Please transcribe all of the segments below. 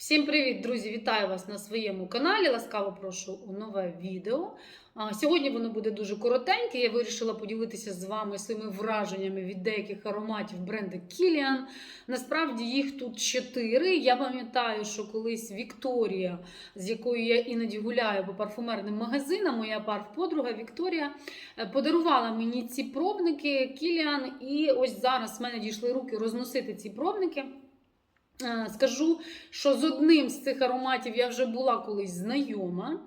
Всім привіт, друзі! Вітаю вас на своєму каналі. Ласкаво прошу у нове відео. Сьогодні воно буде дуже коротеньке. Я вирішила поділитися з вами своїми враженнями від деяких ароматів бренду Kilian. Насправді їх тут чотири. Я пам'ятаю, що колись Вікторія, з якою я іноді гуляю по парфумерним магазинам, моя парф-подруга Вікторія е, подарувала мені ці пробники Kilian. І ось зараз в мене дійшли руки розносити ці пробники. Скажу, що з одним з цих ароматів я вже була колись знайома,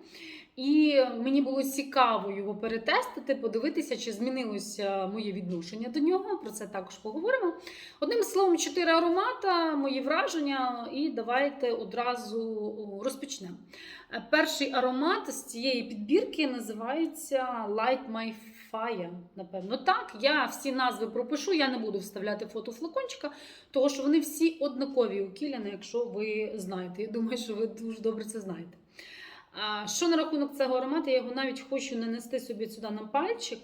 і мені було цікаво його перетестити, подивитися, чи змінилося моє відношення до нього. Про це також поговоримо. Одним словом, чотири аромата, мої враження, і давайте одразу розпочнемо. Е, Перший аромат з цієї підбірки називається Light My Fire. Напевно, так. Я всі назви пропишу, я не буду вставляти фото флакончика, тому що вони всі однакові у Кіляна, якщо ви знаєте. Я думаю, що ви дуже добре це знаєте. А що на рахунок цього аромату, я його навіть хочу нанести собі сюди на пальчик.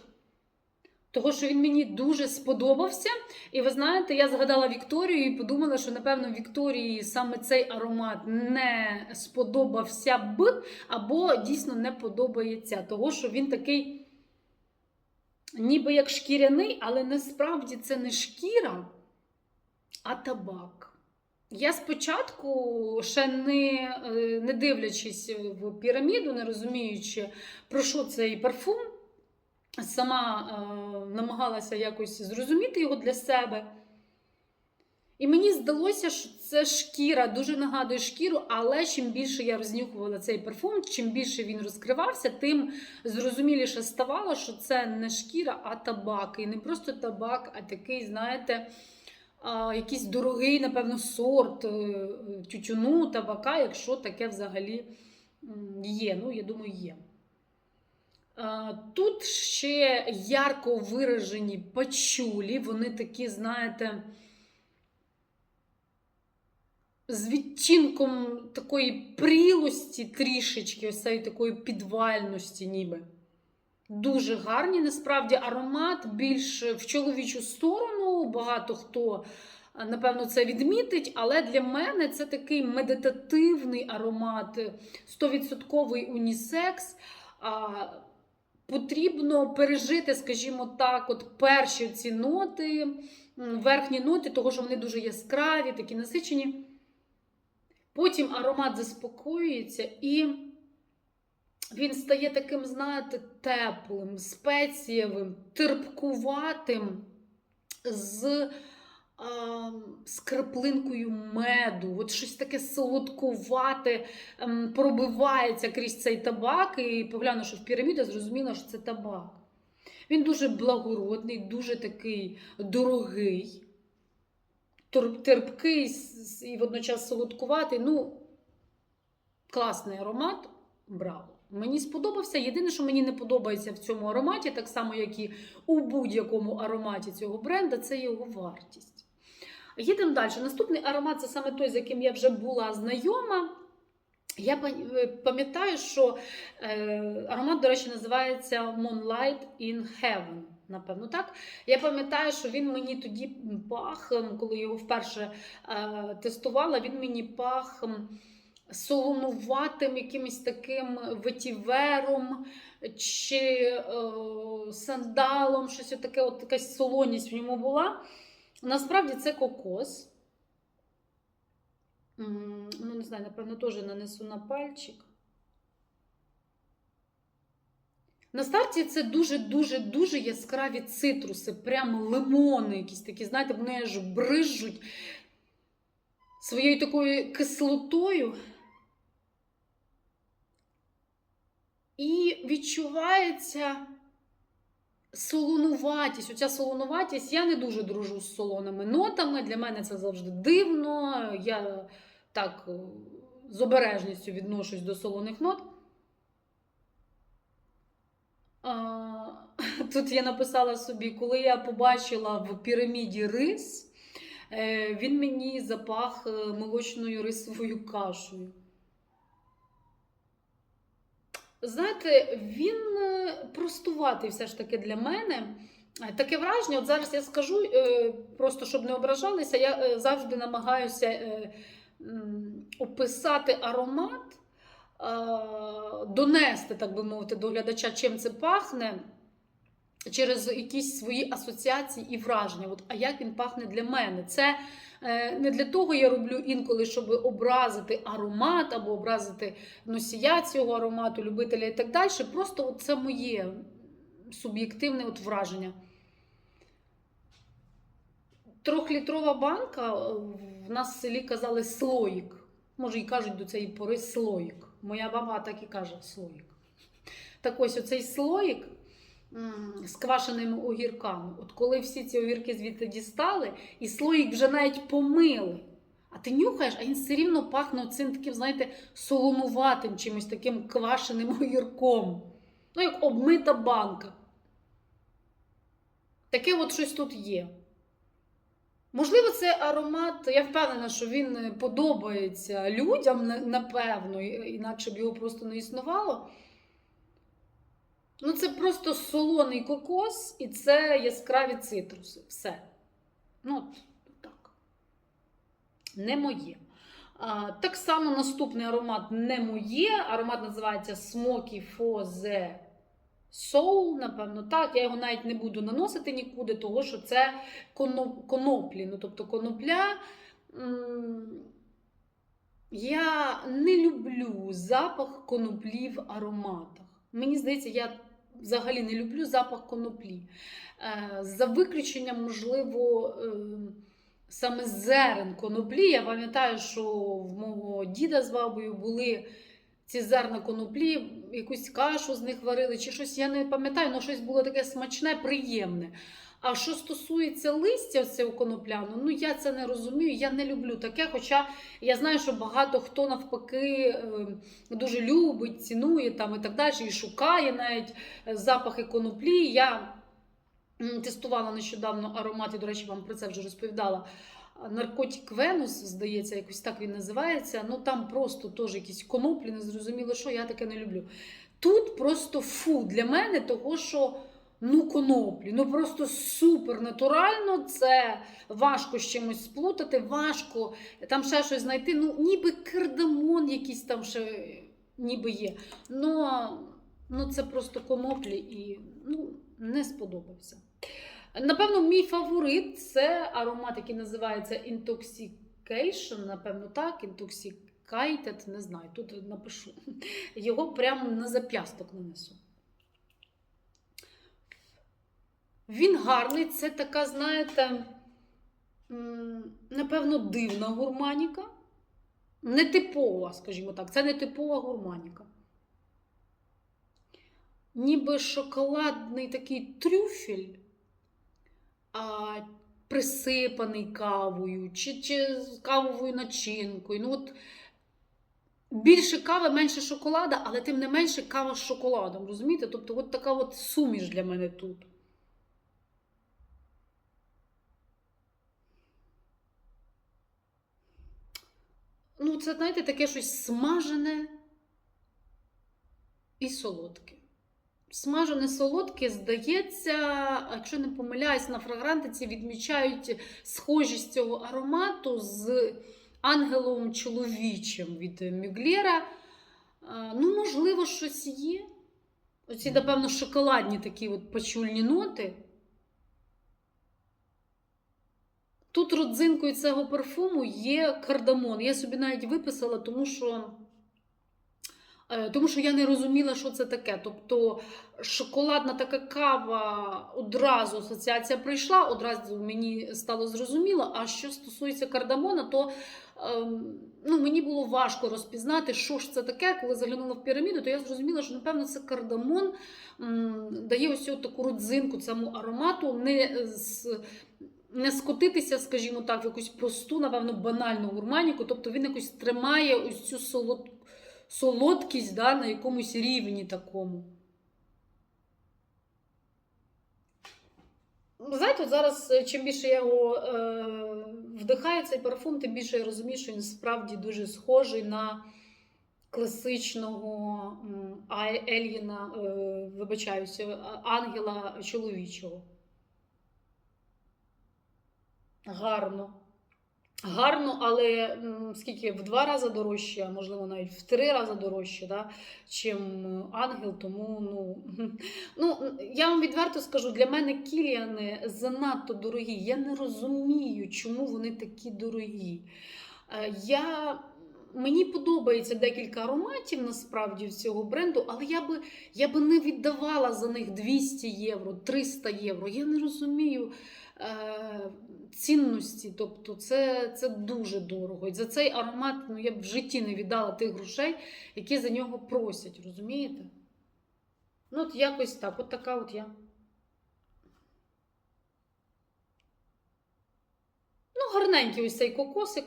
Того, що він мені дуже сподобався. І ви знаєте, я згадала Вікторію і подумала, що, напевно, Вікторії саме цей аромат не сподобався б, або дійсно не подобається. Того, що він такий, ніби як шкіряний, але насправді це не шкіра, а табак. Я спочатку, ще не, е, не дивлячись в піраміду, не розуміючи, про що цей парфум, сама е, намагалася якось зрозуміти його для себе. І мені здалося, що це шкіра, дуже нагадує шкіру, але чим більше я рознюхувала цей парфум, чим більше він розкривався, тим зрозуміліше ставало, що це не шкіра, а табак. І не просто табак, а такий, знаєте, якийсь дорогий, напевно, сорт е, тютюну, табака, якщо таке взагалі є. Ну, я думаю, є. Тут ще ярко виражені пачулі, вони такі, знаєте, з відтінком такої прілості трішечки, ось цієї такої підвальності, ніби. Дуже гарні, насправді, аромат більш в чоловічу сторону. Багато хто, напевно, це відмітить, але для мене це такий медитативний аромат, 100% унісекс. А, Потрібно пережити, скажімо так, от перші ці ноти, верхні ноти, того, що вони дуже яскраві, такі насичені. Потім аромат заспокоюється і він стає таким, знаєте, теплим, спецієвим, терпкуватим, з, а, з меду. От щось таке солодкувате ем, пробивається крізь цей табак. І поглянувши в піраміду, зрозуміла, що це табак. Він дуже благородний, дуже такий дорогий, терпкий і водночас солодкуватий. Ну, класний аромат. Браво! Мені сподобався. Єдине, що мені не подобається в цьому ароматі, так само, як і у будь-якому ароматі цього бренда, це його вартість. Їдемо далі. Наступний аромат це саме той, з яким я вже була знайома. Я е, пам'ятаю, що е, аромат, до речі, називається Moonlight in Heaven. Напевно, так. Я пам'ятаю, що він мені тоді пах, коли його вперше е, тестувала, він мені пах солонуватим якимось таким ветівером чи е, сандалом, щось таке, от якась солоність в ньому була. Насправді це кокос. Ну, не знаю, напевно, теж нанесу на пальчик. На старті це дуже-дуже-дуже яскраві цитруси, прямо лимони, якісь такі, знаєте, вони аж брижуть своєю такою кислотою. І відчувається солонуватість. Оця солонуватість, я не дуже дружу з солоними нотами. Для мене це завжди дивно. Я так е, з обережністю відношусь до солоних нот. А, Тут я написала собі, коли я побачила в піраміді рис, е, він мені запах е, молочною рисовою кашею. Знаєте, він е, простуватий все ж таки для мене. Таке враження, от зараз я скажу, просто щоб не ображалися, я завжди намагаюся описати аромат, донести, так би мовити, до глядача, чим це пахне. Через якісь свої асоціації і враження. От, а як він пахне для мене? Це е, не для того я роблю інколи, щоб образити аромат або образити носія цього аромату, любителя і так далі. Просто от це моє суб'єктивне от враження. Трьохлітрова банка е, в нас в селі казали слоїк. Може, і кажуть до цієї пори слоїк. Моя баба так і каже слоїк. Так ось оцей слоїк з квашеними огірками. От коли всі ці огірки звідти дістали, і слоїк вже навіть помили. А ти нюхаєш, а він все рівно пахне цим таким, знаєте, солонуватим чимось таким квашеним огірком. Ну, як обмита банка. Таке от щось тут є. Можливо, це аромат, я впевнена, що він подобається людям, напевно, інакше б його просто не існувало. Ну, це просто солоний кокос і це яскраві цитруси. Все. Ну, от так. Не моє. А, так само наступний аромат не моє. Аромат називається Smoky for the Soul, напевно, так. Я його навіть не буду наносити нікуди, тому що це коно- коноплі. Ну, тобто конопля. Я не люблю запах коноплі в ароматах. Мені здається, я взагалі не люблю запах коноплі. Е, За виключенням, можливо, е, саме зерен коноплі. Я пам'ятаю, що в мого діда з бабою були ці зерна коноплі, якусь кашу з них варили, чи щось я не пам'ятаю, але щось було таке смачне, приємне. А що стосується листя цього конопляну, ну я це не розумію, я не люблю таке. Хоча я знаю, що багато хто навпаки е, дуже любить, цінує там і так далі, і шукає навіть е, запахи коноплі. Я тестувала нещодавно аромат, і, до речі, вам про це вже розповідала. Наркотик Венус, здається, якось так він називається. Ну там просто теж якісь коноплі, не зрозуміло, що я таке не люблю. Тут просто фу для мене, того що ну коноплі, ну просто супер натурально. Це важко з чимось сплутати, важко там ще щось знайти. Ну, ніби кардамон якийсь там ще ніби є. Ну, ну це просто коноплі і ну, не сподобався. Напевно, мій фаворит це аромат, який називається Intoxication, напевно, так, Intoxicated, не знаю, тут напишу. Його прямо на зап'ясток нанесу. Він гарний, це така, знаєте, напевно, дивна гурманіка. Нетипова, скажімо так, це нетипова гурманіка. Ніби шоколадний такий трюфель присипаний кавою чи, чи кавовою начинкою. Ну, от, більше кави, менше шоколада, але тим не менше кава з шоколадом. Розумієте? Тобто, от така от суміш для мене тут. Ну, це, знаєте, таке щось смажене і солодке. Смажене солодке, здається, якщо не помиляюсь, на фрагрантиці відмічають схожість цього аромату з ангелом чоловічим від Мюглєра. Ну, можливо, щось є. Оці, напевно, шоколадні такі от пачульні ноти. Тут родзинкою цього парфуму є кардамон. Я собі навіть виписала, тому що. Е, Тому що я не розуміла, що це таке. Тобто шоколадна така кава одразу асоціація прийшла, одразу мені стало зрозуміло. А що стосується кардамона, то ем, ну, мені було важко розпізнати, що ж це таке. Коли заглянула в піраміду, то я зрозуміла, що напевно це кардамон дає ось таку родзинку цьому аромату. не з не скотитися, скажімо так, в якусь просту, напевно, банальну гурманіку. Тобто він якось тримає ось цю солод... солодкість да, на якомусь рівні такому. Знаєте, от зараз, е, чим більше я його е, вдихаю, цей парфум, тим більше я розумію, що він справді дуже схожий на класичного Ай- е, вибачаюся, ангела чоловічого. Гарно. гарно, але скільки в два рази дорожче, а можливо навіть в три рази дорожче, да, чим ангел. Тому ну, ну я вам відверто скажу, для мене кіліани занадто дорогі. Я не розумію, чому вони такі дорогі. Е, Я Мені подобається декілька ароматів насправді цього бренду, але я би, я би не віддавала за них 200 євро, 300 євро. Я не розумію е, цінності. Тобто це, це дуже дорого. І за цей аромат ну, я б в житті не віддала тих грошей, які за нього просять. Розумієте? Ну, от якось так, от така от я. Ну, гарненький ось цей кокосик.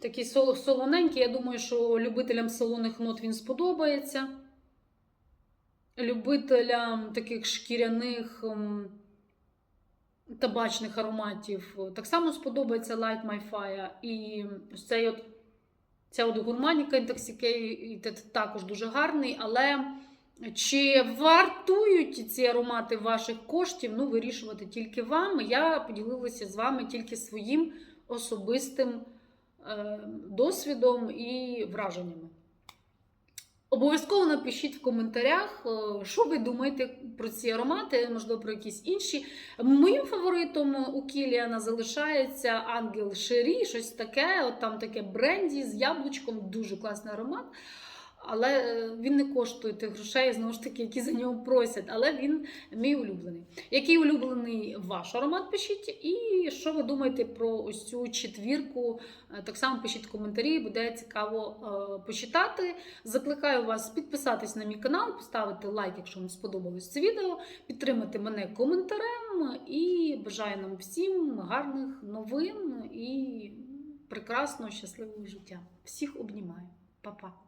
Такий сол- солоненький. Я думаю, що любителям солоних нот він сподобається. Любителям таких шкіряних ем, табачних ароматів так само сподобається Light My Fire. І цей от, ця от гурманіка Intoxicated також дуже гарний, але чи вартують ці аромати ваших коштів, ну, вирішувати тільки вам. Я поділилася з вами тільки своїм особистим е, досвідом і враженнями. Обов'язково напишіть в коментарях, е, що ви думаєте про ці аромати, можливо, про якісь інші. Моїм фаворитом у Кіліана залишається Ангел Шері, щось таке, от там таке бренді з яблучком, дуже класний аромат. Але е, він не коштує тих грошей, знову ж таки, які за нього просять. Але він мій улюблений. Який улюблений ваш аромат? Пишіть, і що ви думаєте про ось цю четвірку? Е, Так само пишіть коментарі, буде цікаво е, почитати. Закликаю вас підписатись на мій канал, поставити лайк, якщо вам сподобалось це відео, підтримати мене коментарем і бажаю нам всім гарних новин і прекрасного, щасливого життя. Всіх обнімаю. Па-па!